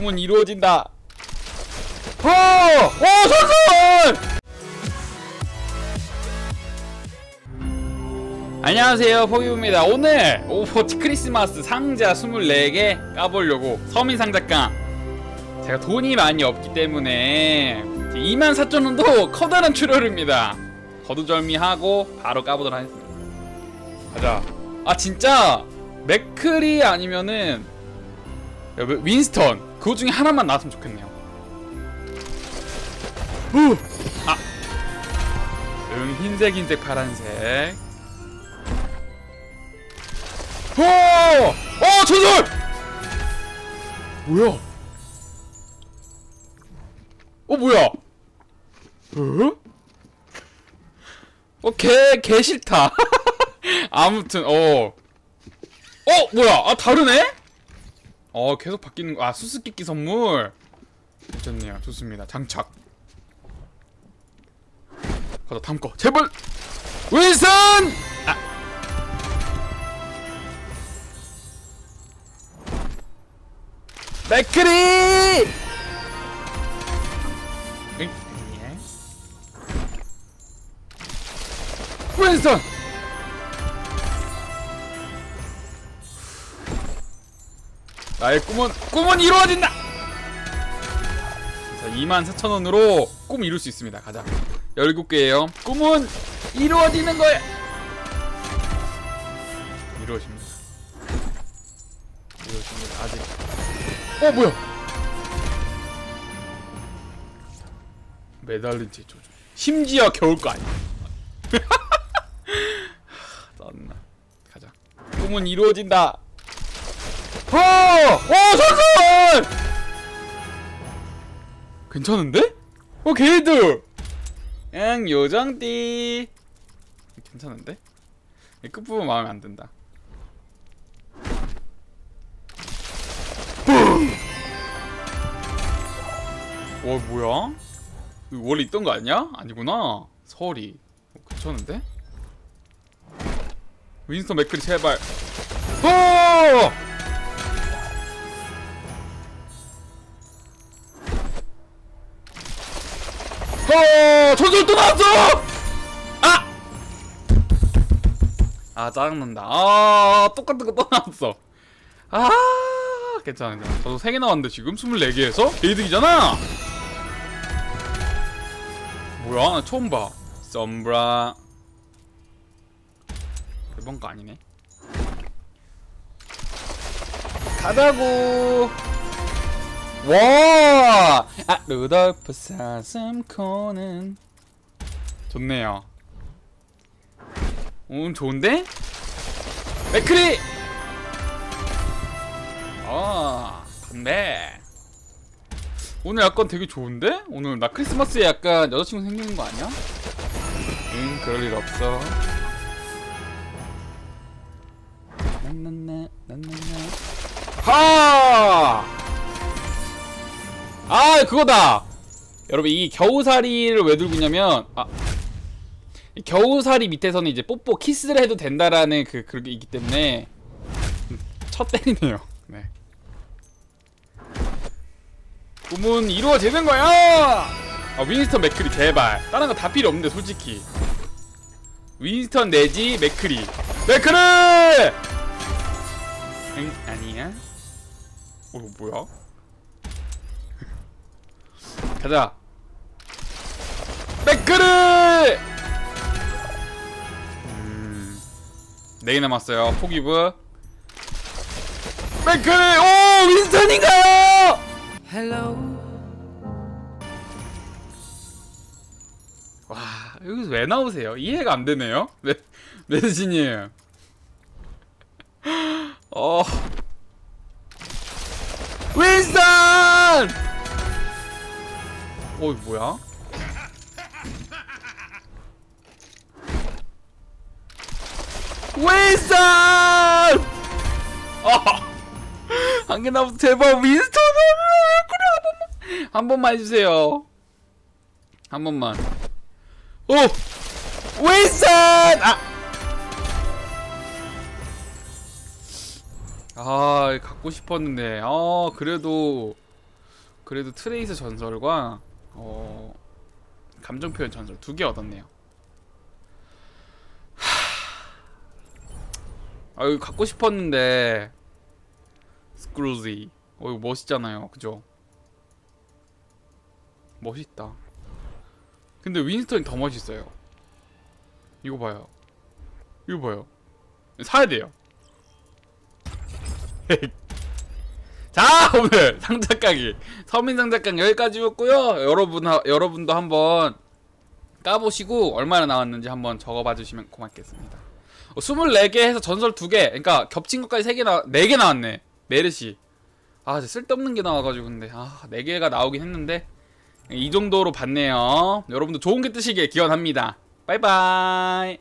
꿈은 이루어진다. 호! 오, 선수! 안녕하세요, 포기부입니다. 오늘 오버워치 크리스마스 상자 24개 까보려고 서민 상자깡. 제가 돈이 많이 없기 때문에 24,000원도 커다란 출혈입니다. 거두절미하고 바로 까보도록 하겠습니다. 가자. 아 진짜 맥클이 아니면은 윈스턴 그거 중에 하나만 나왔으면 좋겠네요. 후! 아, 응 흰색 흰색 파란색. 호! 어 전설! 뭐야? 어 뭐야? 어? 어, 개, 개 싫다. 아무튼, 어. 어, 뭐야? 아, 다르네? 어, 계속 바뀌는 거. 아, 수수께끼 선물. 좋네요. 좋습니다. 장착. 가자, 다음 거. 제발! 윌슨! 아. 맥크리! 응? 예. 나의 꿈은 꿈은 이루어진다. 자, 24,000원으로 꿈 이룰 수 있습니다. 가자. 17개예요. 꿈은 이루어지는 거야. 이루어집니다. 이루어집니다. 아직. 어, 뭐야? 매달린 채 조준. 심지어 겨울 거 아니야. 짠나. 가자. 꿈은 이루어진다. 어! 어, 선수! 괜찮은데? 어, 게이드! 응, 요정띠. 괜찮은데? 이 끝부분 마음에 안 든다. 와, 뭐야? 이거 원래 있던 거 아니야? 아니구나. 서울이. 어, 괜찮은데? 윈스턴 맥크리 제발. 어! 어! 전설 또 나왔어! 아! 아 짜증난다. 아 똑같은 거 또 나왔어. 아 괜찮아 괜찮아. 저도 3개 나왔는데 지금 24개에서 게이득이잖아. 뭐야 나 처음 봐. 썸브라. 이번 거 아니네. 가자고. 와! 아, 루돌프 사슴코는 좋네요. 음, 좋은데? 맥크리! 아, 담배. 오늘 약간 되게 좋은데? 오늘 나 크리스마스에 약간 여자친구 생기는 거 아니야? 응, 그럴 일 없어. 난난나! 아 그거다. 여러분 이 겨우살이를 왜 들고 있냐면 아이 겨우살이 밑에서는 이제 뽀뽀 키스를 해도 된다라는 그 그게 있기 때문에 첫 때리네요. 네. 꿈은 이루어지는 거야! 아 윈스턴 맥크리 제발. 다른 거 다 필요 없는데 솔직히. 윈스턴 내지 맥크리. 맥크리! 응 아니야? 어 뭐야 가자. 백크르! 음, 네개 남았어요. 포기브. 백크르! 오! 윈스턴인가요? 와, 여기서 왜 나오세요? 이해가 안 되네요. 네, 메드진이에요. 어. 어, 이거 뭐야? 윈스턴! 아! 한 개 남았어. 제발 윈스턴! 그래, 한 번만. 한 번만 해주세요. 한 번만. 오! 윈스턴! 아! 아, 갖고 싶었는데. 아, 그래도 그래도 트레이스 전설과 어 감정 표현 전설 두개 얻었네요. 하... 아 이거 갖고 싶었는데 스크루지. 어 이거 멋있잖아요, 그죠? 멋있다. 근데 윈스턴이 더 멋있어요. 이거 봐요. 이거 봐요. 사야 돼요. 자 오늘 상자 까기 서민 상자 까기 여기까지였고요. 여러분 하- 여러분도 한번 까보시고 얼마나 나왔는지 한번 적어봐 주시면 고맙겠습니다. 어, 24개 해서 전설 2개. 그러니까 겹친 것까지 3개 나 4개 나왔네. 메르시. 아 쓸데없는 게 나와가지고 근데. 아 4개가 나오긴 했는데 이 정도로 봤네요. 여러분도 좋은 게 뜨시길 기원합니다. 바이바이